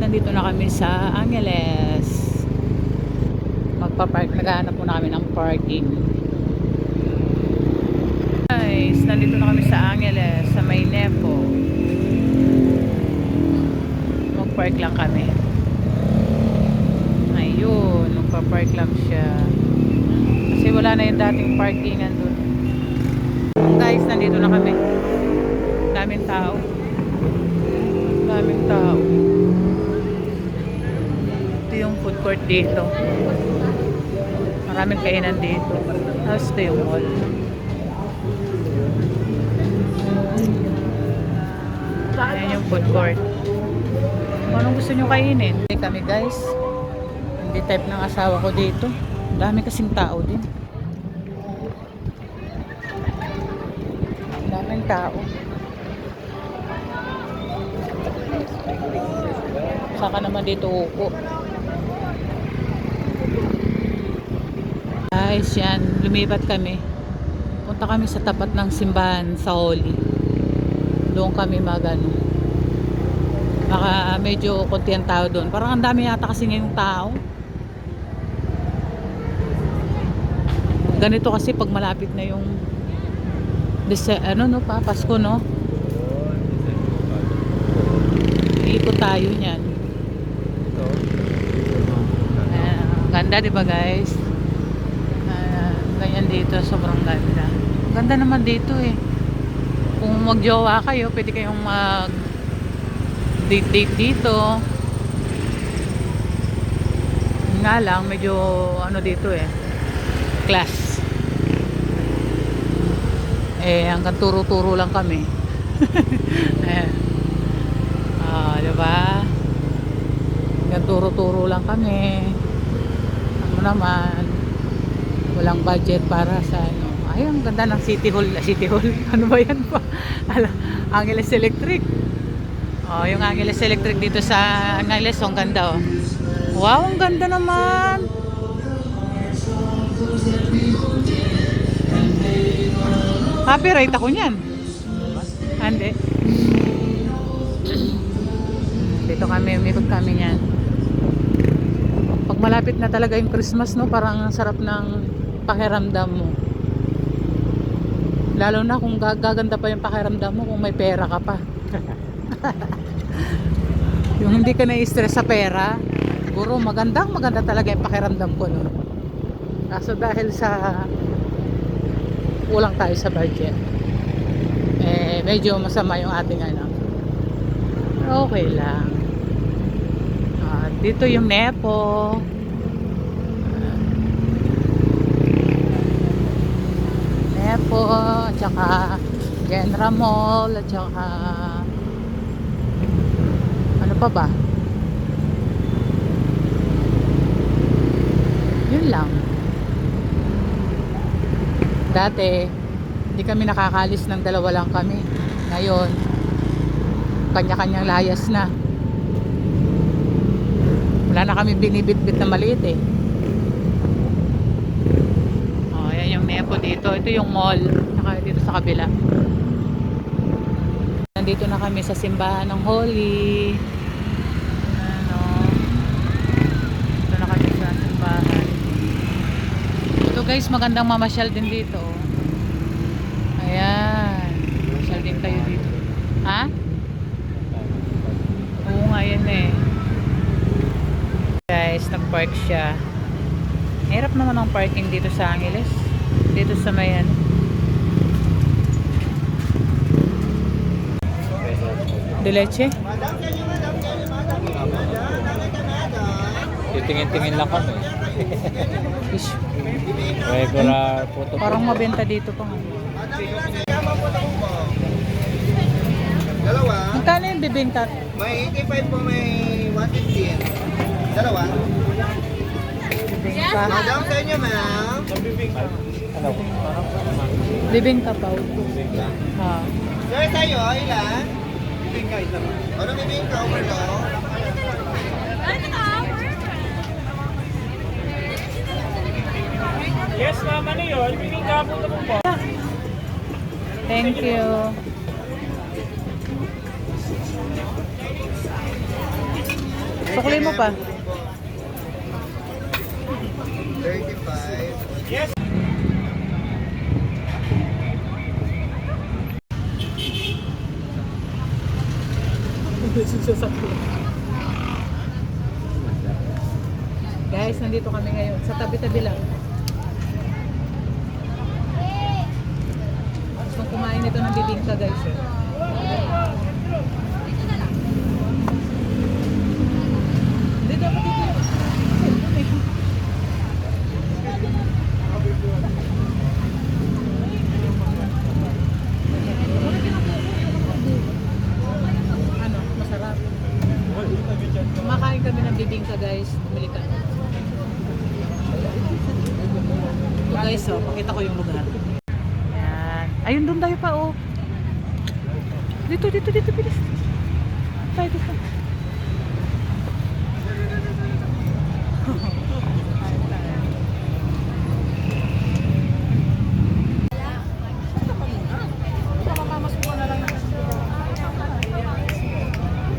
nandito na kami sa Angeles. Magpa-park, naghahanap muna kami ng parking. Guys, nandito na kami sa Angeles, sa may Nepo. Mag-park lang kami. Ayun, magpa-park lang siya. Kasi wala na yung dating parkingan doon. Guys, nandito na kami. Daming tao. Daming tao. Ito yung food court dito. Maraming kainan dito. Tapos ito yung mall. Ayan yung food court. Kung anong gusto nyo kainin? Hindi kami guys. Hindi type ng asawa ko dito. Dami kasing tao din. Daming tao. Saka naman dito upo. Guys, yan. Lumipat kami. Punta kami sa tapat ng simbahan sa Holy. Doon kami magano. Baka medyo konti ang tao doon. Parang ang dami yata kasi ngayong tao. Ganito kasi pag malapit na yung Dese, ano no pa, Pasko no? Iikot tayo niyan. Ganda di ba guys? Ganyan dito, sobrang ganda. Ganda naman dito eh. Kung magjowa kayo, pwede kayong mag date-date dito. Yun Nga lang, medyo ano dito eh. Class. Eh, hanggang turo-turo lang kami. Ayan. Ah, di ba? Hanggang turo-turo lang kami. Ano naman, walang budget para sa ano. Ay, ang ganda ng City Hall. City Hall. Ano ba yan pa? Angeles Electric. Oh, yung Angeles Electric dito sa Angeles, ang ganda oh. Wow, ang ganda naman. Copyright ako niyan. Hindi. Dito kami, umikot kami niyan. Pag malapit na talaga yung Christmas, no, parang ang sarap ng pakiramdam mo. Lalo na kung gaganda pa yung pakiramdam mo kung may pera ka pa. yung hindi ka na-stress sa pera, siguro magandang maganda talaga yung pakiramdam ko, no. Kaso dahil sa kulang tayo sa budget, eh, medyo masama yung ating ano. Okay lang. Ah, dito yung Nepo. Ah. Nepo, at saka Genra Mall, at saka ano pa ba? Yun lang. Dati, hindi kami nakakalis ng dalawa lang kami. Ngayon, kanya-kanyang layas na. Wala na kami binibitbit na maliit eh. Oh, yung nepo dito. Ito yung mall. Naka dito sa kabila. Nandito na kami sa simbahan ng Holy. Ano. Dito na kami sa simbahan. Ito guys, magandang mamasyal din dito. Ayan. Mamasyal din tayo dito. Ha? Oo nga yan eh. Guys, nag-park siya. Hirap naman ang parking dito sa Angeles. Dito sa may ano. De leche? Titingin-tingin lang kami. Fish. Regular photo. Parang mabenta dito pa nga. Dalawa. Magkano yung bibingka? May 85 po, may 150 yan. Dalawa. Bibingka. Madam sa inyo, ma'am. Ano? Bibingka pa. Ha. Sir, sa inyo, ilan? Bibingka, ba? Ano bibingka? Overload? Yes, ma'am. Ano yun? Bibingka po ito po. Thank you. Sukli mo pa. 35. Guys, nandito kami ngayon. Sa tabi-tabi lang. Gusto kumain ito ng bibingka guys. Eh. Hindi dapat dito yung cellphone eh. Ano, masarap. Kumakain kami ng bibingka guys. Bumili kami. Ito guys, oh, pakita ko yung lugar. Yan. Ayun doon tayo pa, oh. Dito, dito, dito, bilis. Tayo dito.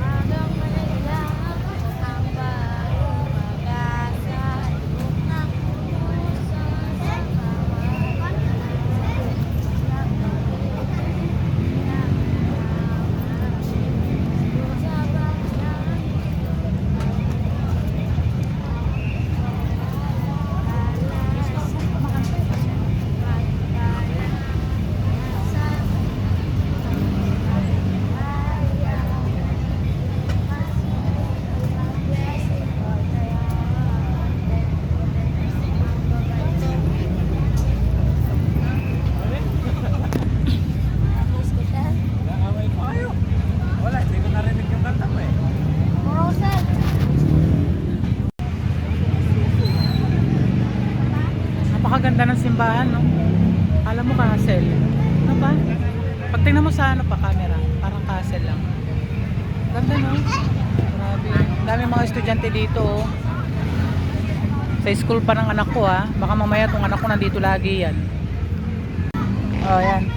Hanggang Manila, ang bagong pag-asa, ng puso sa kawawan. Sa bayan, Wala, hindi ko narinig yung kanta mo eh. Rosel. Napakaganda ng simbahan, no? Alam mo, castle. Ano ba? Pag tingnan mo sa ano pa, camera, parang castle lang. Ganda, no? Grabe. Dami mga estudyante dito, oh. Sa school pa ng anak ko, ha? Baka mamaya tong anak ko nandito lagi yan. Oh, yan.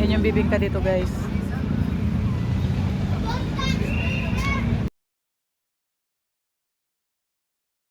Yan yung bibingka dito, guys.